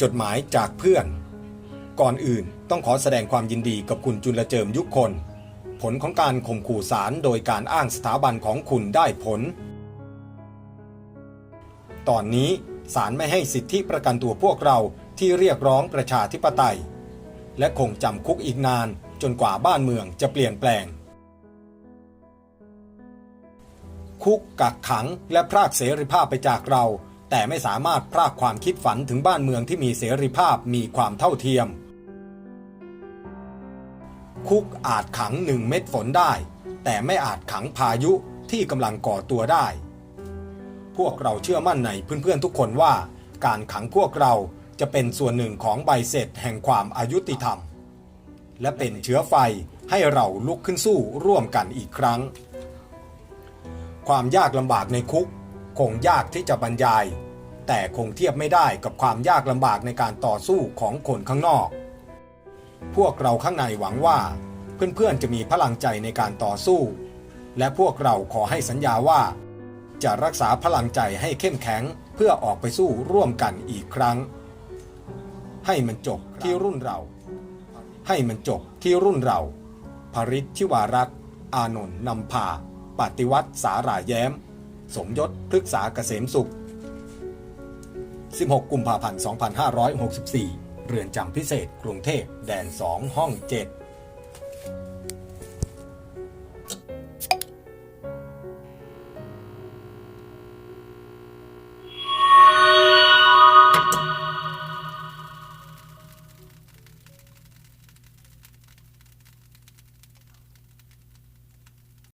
จดหมายจากเพื่อน ก่อนอื่นต้องขอแสดงความยินดีกับคุณจุลเจิมยุคคน ผลของการข่มขู่ศาลโดยการอ้างสถาบันของคุณได้ผล ตอนนี้ศาลไม่ให้สิทธิประกันตัวพวกเราที่เรียกร้องประชาธิปไตย และคงจำคุกอีกนานจนกว่าบ้านเมืองจะเปลี่ยนแปลง คุกกักขังและพรากเสรีภาพไปจากเรา แต่ไม่สามารถพรากความคิดฝันถึงบ้านเมืองที่มีเสรีภาพมีความเท่าเทียม คุกอาจขังหนึ่งเม็ดฝนได้ แต่ไม่อาจขังพายุที่กำลังก่อตัวได้ พวกเราเชื่อมั่นในเพื่อนๆทุกคนว่า การขังพวกเราจะเป็นส่วนหนึ่งของใบเสร็จแห่งความอายุติธรรม และเป็นเชื้อไฟให้เราลุกขึ้นสู้ร่วมกันอีกครั้ง ความยากลำบากในคุก คงยากที่จะบรรยาย แต่คงเทียบไม่ได้กับความยากลำบากในการต่อสู้ของคนข้างนอก พวกเราข้างในหวังว่า เพื่อนๆจะมีพลังใจในการต่อสู้ และพวกเราขอให้สัญญาว่า จะรักษาพลังใจให้เข้มแข็งเพื่อออกไปสู้ร่วมกันอีกครั้ง ให้มันจบที่รุ่นเรา ให้มันจบที่รุ่นเราภริชชิวารัตน์อานนท์นำพา ปฏิวัติสาหร่ายแย้ม สมยศพฤกษาเกษมสุข 16 กุมภาพันธ์ 2564 เรือนจำพิเศษกรุงเทพ แดน 2 ห้อง 7